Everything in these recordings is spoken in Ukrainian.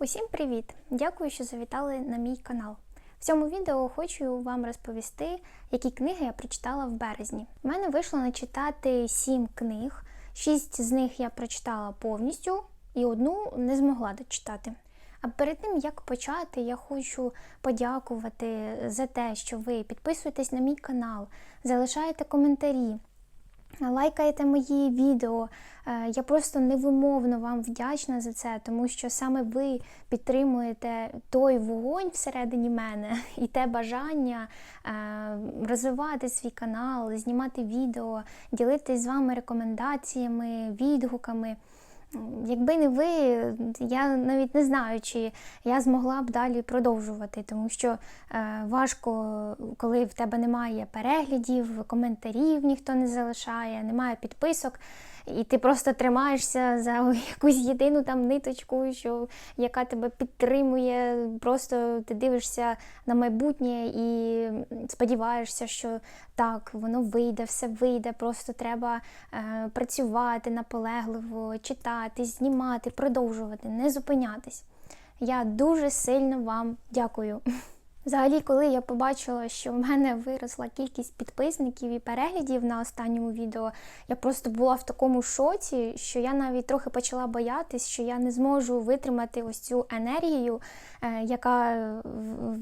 Усім привіт! Дякую, що завітали на мій канал. В цьому відео хочу вам розповісти, які книги я прочитала в березні. У мене вийшло начитати сім книг, шість з них я прочитала повністю і одну не змогла дочитати. А перед тим як почати, я хочу подякувати за те, що ви підписуєтесь на мій канал, залишаєте коментарі, лайкаєте мої відео. Е, Я просто невимовно вам вдячна за це, тому що саме ви підтримуєте той вогонь всередині мене і те бажання е, розвивати свій канал, знімати відео, ділитись з вами рекомендаціями, відгуками. Якби не ви, я навіть не знаю, чи я змогла б далі продовжувати, тому що е, важко, коли в тебе немає переглядів, коментарів ніхто не залишає, немає підписок, і ти просто тримаєшся за якусь єдину там ниточку, що, яка тебе підтримує. Просто ти дивишся на майбутнє і сподіваєшся, що так, воно вийде, все вийде. Просто треба е, працювати наполегливо, читати, знімати, продовжувати, не зупинятись. Я дуже сильно вам дякую. Взагалі, коли я побачила, що в мене виросла кількість підписників і переглядів на останньому відео, я просто була в такому шоці, що я навіть трохи почала боятись, що я не зможу витримати ось цю енергію, е, яка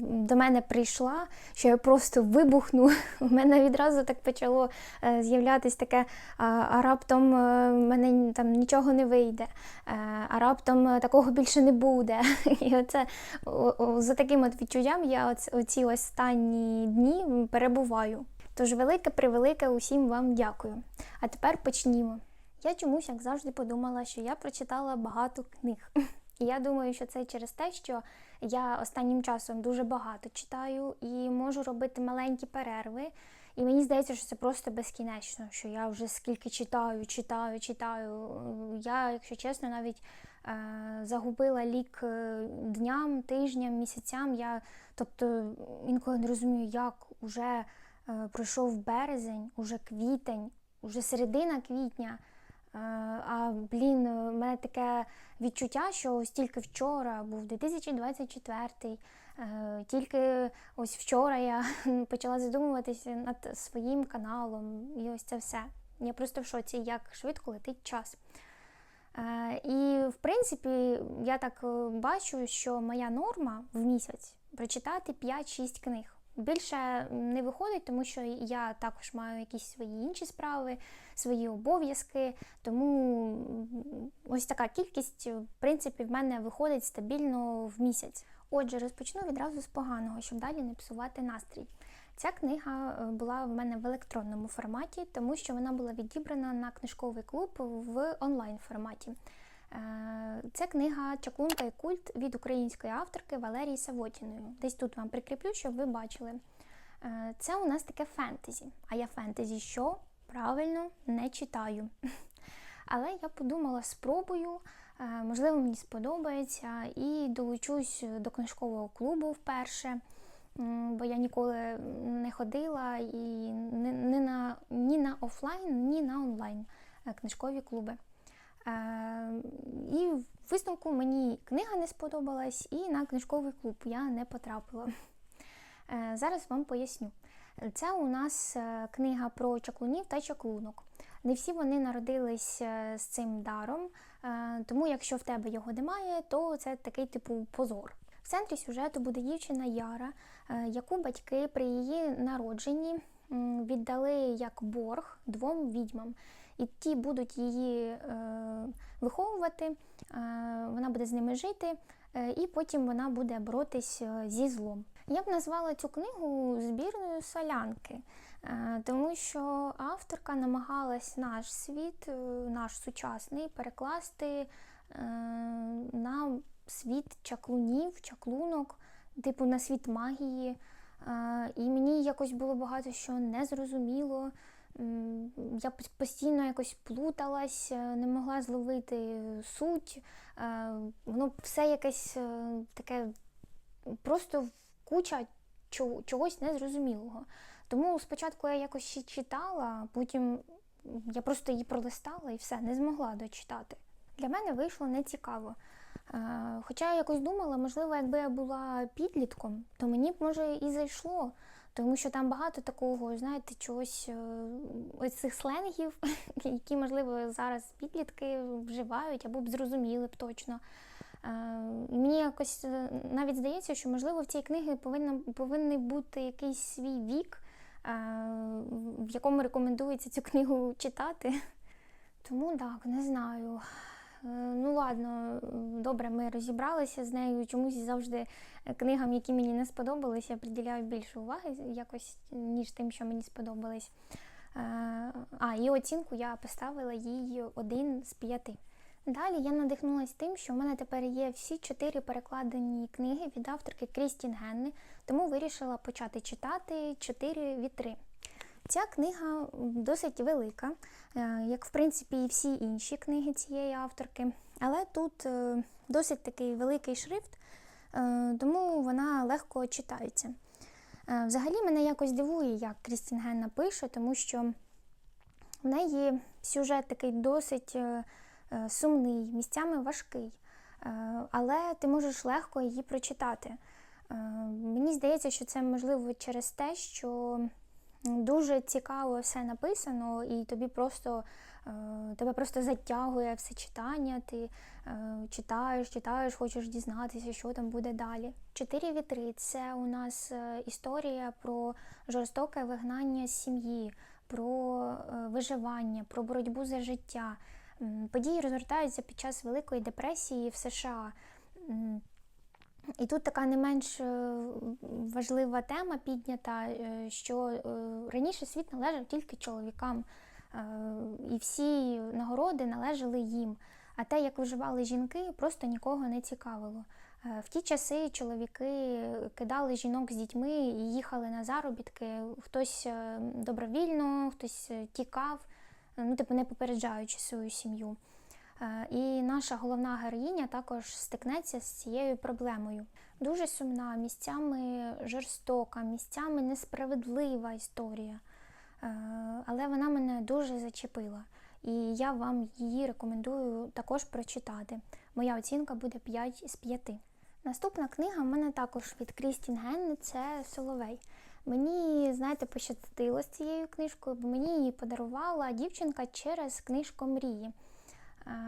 до мене прийшла, що я просто вибухну. У мене відразу так почало е, з'являтись таке, а раптом е, мене там нічого не вийде, а раптом такого більше не буде. І оце за таким от відчуттям я оці останні дні перебуваю. Тож велике превелике усім вам дякую. А тепер почнімо. Я чомусь, як завжди, подумала, що я прочитала багато книг. І я думаю, що це через те, що я останнім часом дуже багато читаю і можу робити маленькі перерви. І мені здається, що це просто безкінечно, що я вже скільки читаю, читаю, читаю. Я, якщо чесно, навіть загубила лік дням, тижням, місяцям. Я тобто інколи не розумію, як уже е, пройшов березень, уже квітень, уже середина квітня. Е, а блін, у мене таке відчуття, що ось тільки вчора був 2024 е, тільки ось вчора я почала задумуватися над своїм каналом, і ось це все. Я просто в шоці, як швидко летить час. Е, і, в принципі, я так бачу, що моя норма в місяць прочитати 5-6 книг. Більше не виходить, тому що я також маю якісь свої інші справи, свої обов'язки. Тому ось така кількість, в принципі, в мене виходить стабільно в місяць. Отже, розпочну відразу з поганого, щоб далі не псувати настрій. Ця книга була в мене в електронному форматі, тому що вона була відібрана на книжковий клуб в онлайн форматі. Це книга Чаклунка і культ від української авторки Валерії Савотіної. Десь тут вам прикріплю, щоб ви бачили. Це у нас таке фентезі. А я фентезі що? Правильно не читаю. Але я подумала, спробую, можливо, мені сподобається, і долучусь до книжкового клубу вперше, бо я ніколи не ходила і ні на, ні на офлайн, ні на онлайн книжкові клуби. І в висновку мені книга не сподобалась, і на книжковий клуб я не потрапила. Е, зараз вам поясню. Це у нас е, книга про чаклунів та чаклунок. Не всі вони народились е, з цим даром, тому якщо в тебе його немає, то це такий типу позор. В центрі сюжету буде дівчина Яра, яку батьки при її народженні віддали як борг двом відьмам і ті будуть її е, виховувати, е, вона буде з ними жити, е, і потім вона буде боротись е, зі злом. Я б назвала цю книгу збірною солянки, е, тому що авторка намагалась наш світ, е, наш сучасний, перекласти е, на світ чаклунів, чаклунок, типу на світ магії. Е, і мені якось було багато що незрозуміло я постійно якось плуталась, е, не могла зловити суть. Е, воно все якесь таке просто куча чогось незрозумілого. Тому спочатку я якось ще читала, потім я просто її пролистала і все, не змогла дочитати. Для мене вийшло нецікаво. Е, Хоча я якось думала, можливо, якби я була підлітком, то мені б може і зайшло. Тому що там багато такого, знаєте, чогось е, ось цих сленгів, які, можливо, зараз підлітки вживають або б зрозуміли б точно. Е, Мені якось навіть здається, що можливо в цій книгі повинна, повинен бути якийсь свій вік, в якому рекомендується цю книгу читати. Тому так, не знаю. Е, Ну ладно, добре, ми розібралися з нею. Чомусь завжди книгам, які мені не сподобались, я приділяю більше уваги якось, ніж тим, що мені сподобались. Е, А, і оцінку я поставила їй один з п'яти. Далі я надихнулася тим, що в мене тепер є всі чотири перекладені книги від авторки Крістін Генни, тому вирішила почати читати чотири вітри. Ця книга досить велика, е, як в принципі і всі інші книги цієї авторки, але тут е, досить такий великий шрифт, е, тому вона легко читається. Взагалі мене якось дивує, як Крістін Генна пише, тому що в неї сюжет такий досить сумний, місцями важкий, але ти можеш легко її прочитати. Мені здається, що це можливо через те, що дуже цікаво все написано, і тобі просто е, тебе просто затягує все читання. Ти е, читаєш, читаєш, хочеш дізнатися, що там буде далі. Чотири вітри це у нас е, історія про жорстоке вигнання сім'ї, про виживання, про боротьбу за життя. Події розгортаються під час Великої депресії в США. І тут така не менш е, важлива тема піднята, е, що е, раніше світ належав тільки чоловікам, і всі нагороди належали їм. А те, як виживали жінки, просто нікого не цікавило. В ті часи чоловіки кидали жінок з дітьми і їхали на заробітки. Хтось добровільно, хтось тікав, ну типу не попереджаючи свою сім'ю. Е, І наша головна героїня також стикнеться з цією проблемою. Дуже сумна, місцями жорстока, місцями несправедлива історія. Е, Але вона мене дуже зачепила. І я вам її рекомендую також прочитати. Моя оцінка буде 5 з 5. Наступна книга в мене також від Крістін Генни це Соловей. Мені, знаєте, пощастило з цією книжкою, бо мені її подарувала дівчинка через книжку мрії. Е,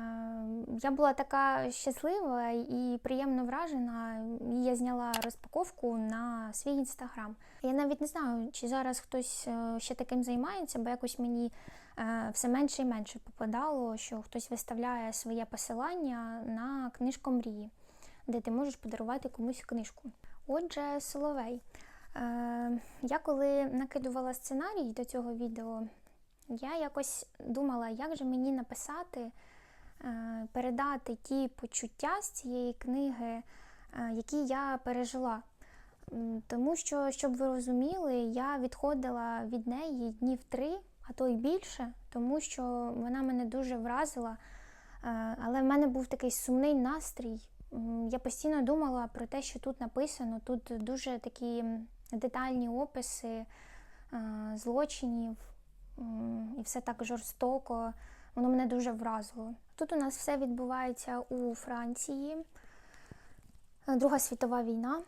Я була така щаслива і приємно вражена. І я зняла розпаковку на свій інстаграм. Я навіть не знаю, чи зараз хтось е, ще таким займається, бо якось мені е, все менше і менше попадало, що хтось виставляє своє посилання на книжку мрії, де ти можеш подарувати комусь книжку. Отже, Соловей. Я коли накидувала сценарій до цього відео, я якось думала, як же мені написати, передати ті почуття з цієї книги, е, які я пережила. Тому що, щоб ви розуміли, я відходила від неї днів три, а то й більше, тому що вона мене дуже вразила. Е, Але в мене був такий сумний настрій. Я постійно думала про те, що тут написано. Тут дуже такі детальні описи е, злочинів, і все так жорстоко. Воно мене дуже вразило. Тут у нас все відбувається у Франції. Друга світова війна.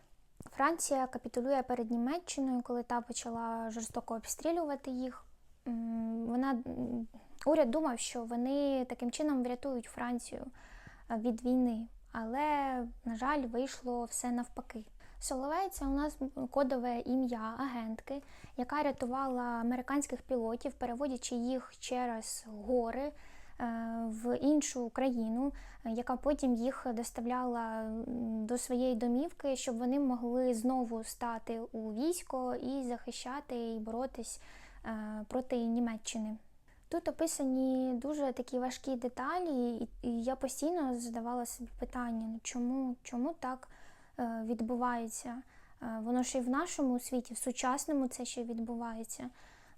Франція капітулює перед Німеччиною, коли та почала жорстоко обстрілювати їх. Вона уряд думав, що вони таким чином врятують Францію від війни, але, на жаль, вийшло все навпаки. Соловей це у нас кодове ім'я агентки, яка рятувала американських пілотів, переводячи їх через гори е, в іншу країну, яка потім їх доставляла до своєї домівки, щоб вони могли знову стати у військо і захищати і боротись е, проти Німеччини. Тут описані дуже такі важкі деталі, і, я постійно задавала собі питання: ну чому, чому так відбувається? Е, воно ж і в нашому світі, в сучасному це ще відбувається.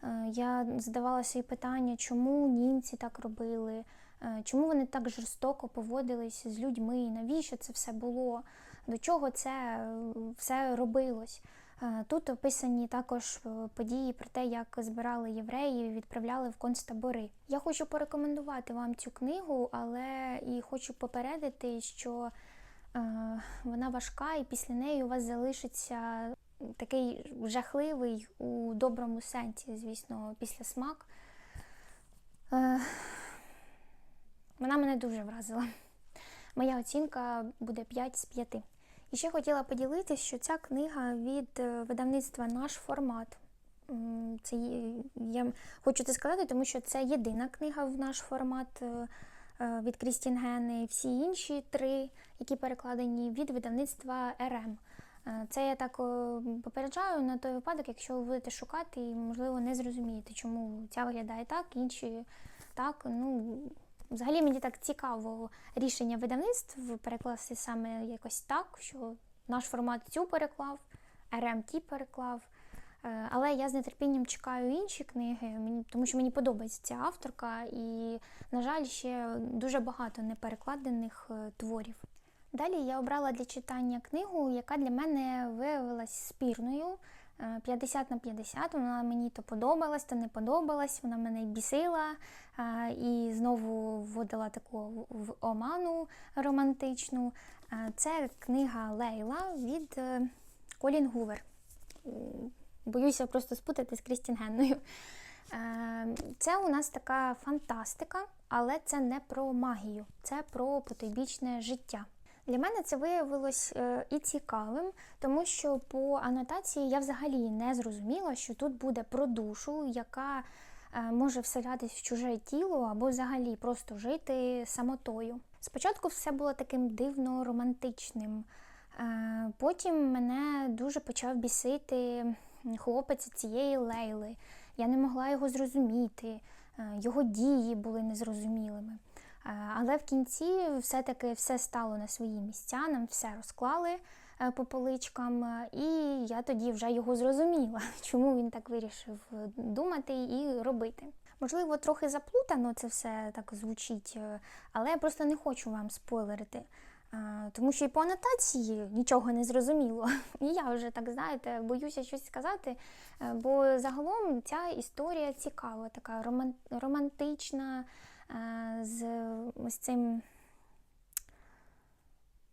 Е, я задавала собі питання, чому німці так робили, е, чому вони так жорстоко поводились з людьми, навіщо це все було, до чого це е, все робилось. Е, Тут описані також е, події про те, як збирали євреїв відправляли в концтабори. Я хочу порекомендувати вам цю книгу, але і хочу попередити, що Е, Вона важка, і після неї у вас залишиться такий жахливий у доброму сенсі, звісно, після смак. Е, Вона мене дуже вразила. Моя оцінка буде 5 з 5. І ще хотіла поділитися, що ця книга від е, видавництва Наш формат. Це є- я хочу це сказати, тому що це єдина книга в наш формат е, е, від Крістін Гени. Всі інші три, які перекладені від видавництва РМ. Е, Це я так е, попереджаю на той випадок, якщо ви будете шукати і, можливо, не зрозумієте, чому ця виглядає так, інші так. Ну, взагалі мені так цікаво рішення видавництв перекласти саме якось так, що наш формат цю переклав, РМ ті переклав. Е, Але я з нетерпінням чекаю інші книги, тому що мені подобається ця авторка, і, на жаль, ще дуже багато неперекладених е, творів. Далі я обрала для читання книгу, яка для мене виявилась спірною. е, 50 на 50. Вона мені то подобалась, то не подобалась. Вона мене бісила е, і знову вводила таку в оману романтичну. Е, Це книга Лейла від е, Колін Гувер. Боюся просто спутати з Крістін Генною. Е, Це у нас така фантастика, але це не про магію, це про потойбічне життя. Для мене це виявилось е, і цікавим, тому що по анотації я взагалі не зрозуміла, що тут буде про душу, яка е, може вселятись в чуже тіло або взагалі просто жити самотою. Спочатку все було таким дивно романтичним. Потім мене дуже почав бісити хлопець цієї лейли. Я не могла його зрозуміти, е, його дії були незрозумілими. Е, Але в кінці все-таки все стало на свої місця, нам все розклали е, по поличкам, і я тоді вже його зрозуміла, чому він так вирішив думати і робити. Можливо, трохи заплутано це все так звучить, але я просто не хочу вам спойлерити. Тому що і по анотації нічого не зрозуміло. І я вже так знаєте, боюся щось сказати. е, Бо загалом ця історія цікава, така романтична, е, з ось цим,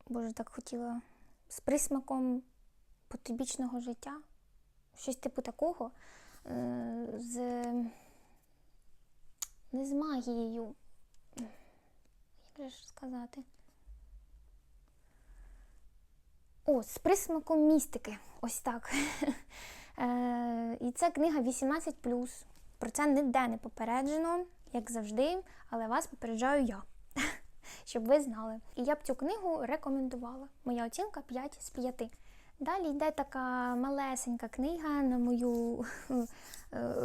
боже, так хотіла, з присмаком потойбічного життя. Щось типу такого. е, З, не з магією. Як же ж сказати? О, з присмаком містики. Ось так. Е, І це книга 18. Про це ніде не попереджено, як завжди, але вас попереджаю я, щоб ви знали. І я б цю книгу рекомендувала. Моя оцінка 5 з 5. Далі йде така малесенька книга на мою е,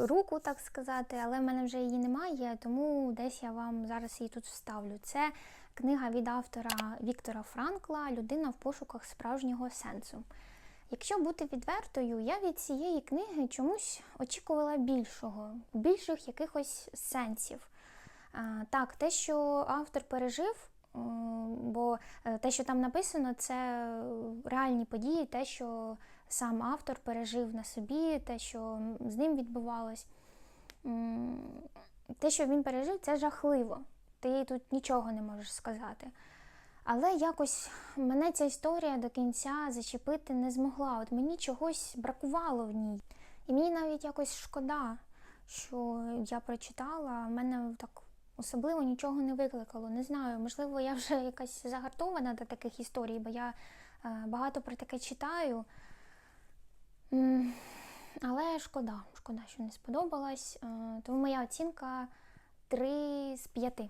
руку, так сказати, але в мене вже її немає, тому десь я вам зараз її тут вставлю. Це книга від автора Віктора Франкла Людина в пошуках справжнього сенсу. Якщо бути відвертою, я від цієї книги чомусь очікувала більшого, більших якихось сенсів. Так, те, що автор пережив, е, бо е, те, що там написано, це реальні події, те, що сам автор пережив на собі, те, що з ним відбувалось. Те, що він пережив, це жахливо. Ти тут нічого не можеш сказати. Але якось мене ця історія до кінця зачепити не змогла. От мені чогось бракувало в ній. І мені навіть якось шкода, що я прочитала, в мене так особливо нічого не викликало. Не знаю, можливо, я вже якась загартована до таких історій, бо я е, багато про таке читаю. Але шкода, шкода, що не сподобалась. Е, Тому моя оцінка 3 з 5.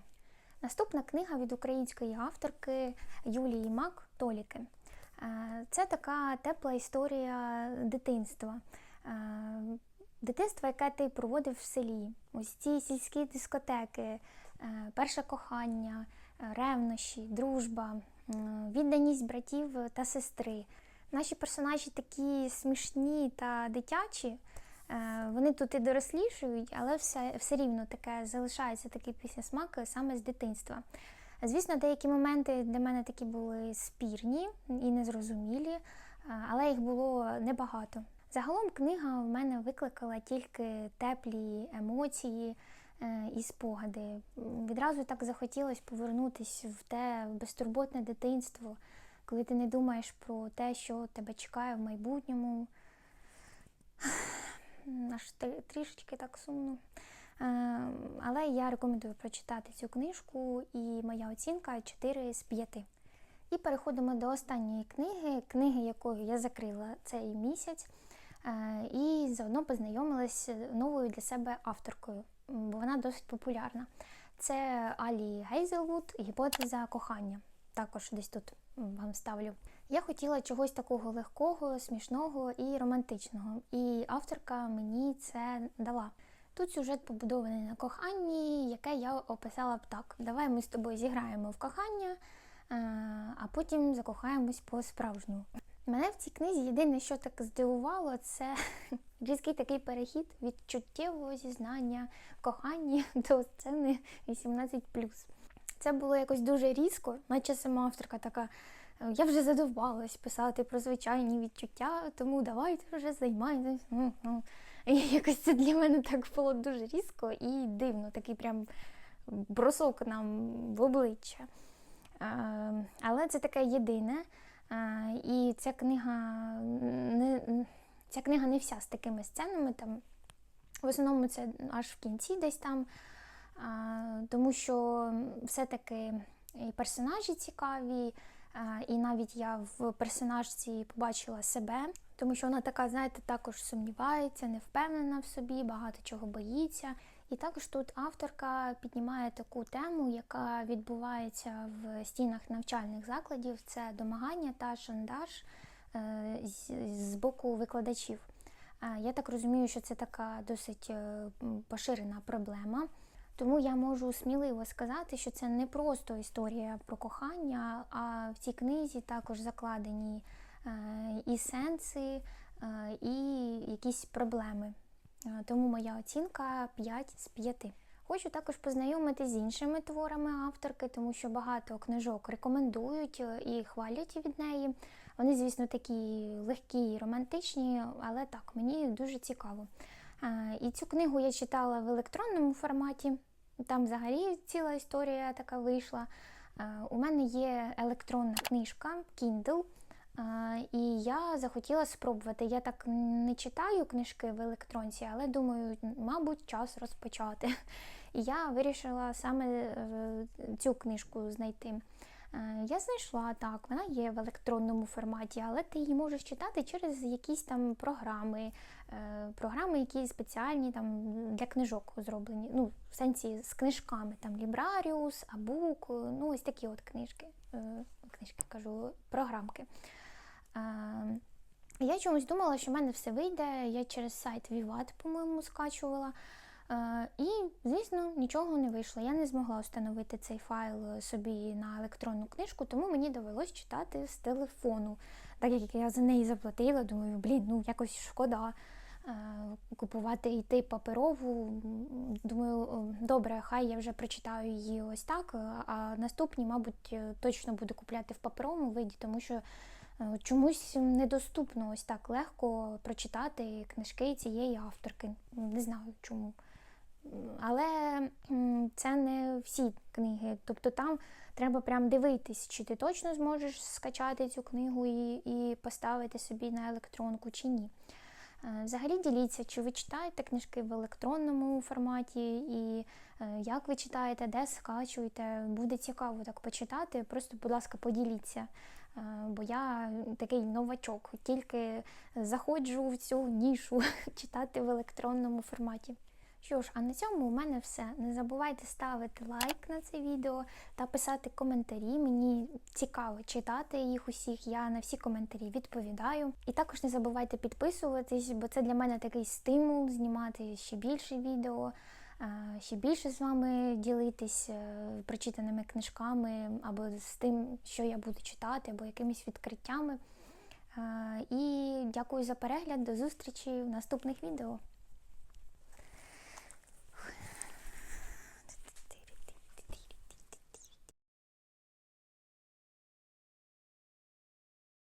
Наступна книга від української авторки Юлії Мак Толіки. Е, Це така тепла історія дитинства. Е, Дитинство, яке ти проводив в селі. Ось ці сільські дискотеки, е, перше кохання, ревнощі, дружба, відданість братів та сестри. Наші персонажі такі смішні та дитячі. Е, Вони тут і дорослішують, але все, все рівно таке залишається такий післясмак саме з дитинства. Звісно, деякі моменти для мене такі були спірні і незрозумілі, е, але їх було небагато. Загалом книга в мене викликала тільки теплі емоції е, і спогади. Відразу так захотілося повернутися в те безтурботне дитинство, коли ти не думаєш про те, що тебе чекає в майбутньому. Аж трішечки так сумно. Е, Але я рекомендую прочитати цю книжку, і моя оцінка 4 з 5. І переходимо до останньої книги, книги, якою я закрила цей місяць, е, і заодно познайомилась з новою для себе авторкою, бо вона досить популярна. Це Алі Гейзелвуд, гіпотеза кохання. Також десь тут вам ставлю. Я хотіла чогось такого легкого, смішного і романтичного, і авторка мені це дала. Тут сюжет побудований на коханні, яке я описала б так: давай ми з тобою зіграємо в кохання, е, а потім закохаємось по-справжньому. Мене в цій книзі єдине, що так здивувало, це різкий такий перехід від чуттєвого зізнання в коханні до сцени 18+. Це було якось дуже різко, наче сама авторка така. «Е, Я вже задовбалась писати про звичайні відчуття, тому давайте вже займайтесь. Ну, ну. Якось це для мене так було дуже різко і дивно, такий прям бросок нам в обличчя. Е, Але це таке єдине. Е, І ця книга не, ця книга не вся з такими сценами. Там, в основному це аж в кінці десь там. Тому що все-таки і персонажі цікаві, і навіть я в персонажці побачила себе, тому що вона така, знаєте, також сумнівається, не впевнена в собі, багато чого боїться. І також тут авторка піднімає таку тему, яка відбувається в стінах навчальних закладів: це домагання та шантаж е, з, боку викладачів. Я так розумію, що це така досить е, поширена проблема. Тому я можу сміливо сказати, що це не просто історія про кохання, а в цій книзі також закладені е, і сенси, е, і якісь проблеми. Е, Тому моя оцінка 5 з 5. Хочу також познайомити з іншими творами авторки, тому що багато книжок рекомендують і хвалять від неї. Вони, звісно, такі легкі і романтичні, але так, мені дуже цікаво. І цю книгу я читала в електронному форматі. Там взагалі ціла історія така вийшла. Е, У мене є електронна книжка Kindle. е, І я захотіла спробувати. Я так не читаю книжки в електронці, але думаю, мабуть, час розпочати. І я вирішила саме е, цю книжку знайти. Е, Я знайшла так, вона є в електронному форматі, але ти її можеш читати через якісь там програми, е, програми, які спеціальні там для книжок зроблені. Ну, в сенсі з книжками, там Librarius, Abook, ну ось такі от книжки, е, книжки кажу, програмки. Я чомусь думала, що в мене все вийде. Я через сайт Vivat, по-моєму, скачувала. Е, І, звісно, нічого не вийшло. Я не змогла встановити цей файл собі на електронну книжку, тому мені довелось читати з телефону. Так як я за неї заплатила, думаю, блін, ну якось шкода е, купувати йти паперову. Думаю, добре, хай я вже прочитаю її ось так, а наступні, мабуть, е, точно буду купляти в паперовому виді, тому що е, чомусь недоступно ось так легко прочитати книжки цієї авторки. Не знаю чому. Але це не всі книги. Тобто там треба прям дивитись, чи ти точно зможеш скачати цю книгу і, і поставити собі на електронку, чи ні. Е, Взагалі діліться, чи ви читаєте книжки в електронному форматі, і е, як ви читаєте, де скачуєте. Буде цікаво так почитати. Просто, будь ласка, поділіться. Е, Бо я такий новачок, тільки заходжу в цю нішу читати в електронному форматі. Що ж, а на цьому у мене все. Не забувайте ставити лайк на це відео та писати коментарі. Мені цікаво читати їх усіх. Я на всі коментарі відповідаю. І також не забувайте підписуватись, бо це для мене такий стимул знімати ще більше відео, е, ще більше з вами ділитись е, прочитаними книжками або з тим, що я буду читати, або якимись відкриттями. Е, І дякую за перегляд. До зустрічі в наступних відео.